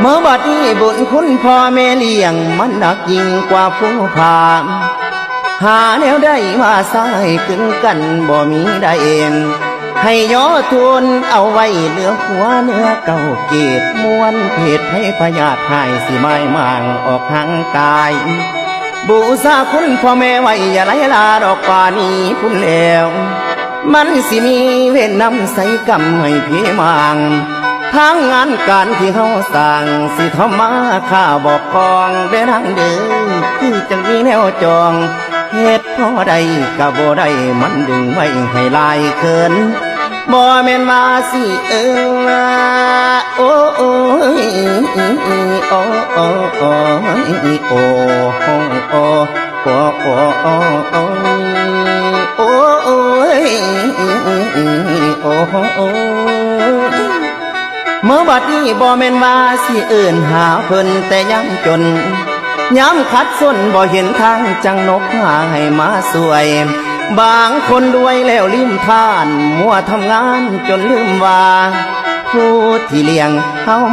เมื่อบัดนี้บุญคุณพ่อแม่เลี้ยง มันหนักยิ่งกว่าผู้พามหาแนวได้มาสายกึงกันบ่มีได้เองให้ย่อทุนเอาไว้เหลือหัวเนื้อเก่าเกตมวนเพศให้พยาธิหายสิไม้มางออกห่างกาย บูชาคุณพ่อแม่ไว้อย่าไหลลาดอกป่านี้พุ่นแล้ว มันสิมีเวรนำใส่กรรมให้พี่มางทางงานการที่เฮาสร้างสิทำมาข้าบอกกองเด้อทางเด้อคือจังมีแนวจองเหตุพอใดก็บ่ได้มันดึงไว้ให้ลายเคินบ่แม่นว่าสิเออโอ้โอ้ยโอ้โอ้โอ้ยโอ้โอ้โอ้โอ้โอ้โอ้โอ้ เมื่อบัดนี้บ่แม่นว่าสิเอื่นหาเพิ่นแต่ย้ำจนย้ำคัดส้นบ่เห็นทางจังนกหาให้มาสวย บางคนด้วยแล้วลืมท่าน มัวทำงานจนลืมว่า ผู้ที่เลี้ยงเฮา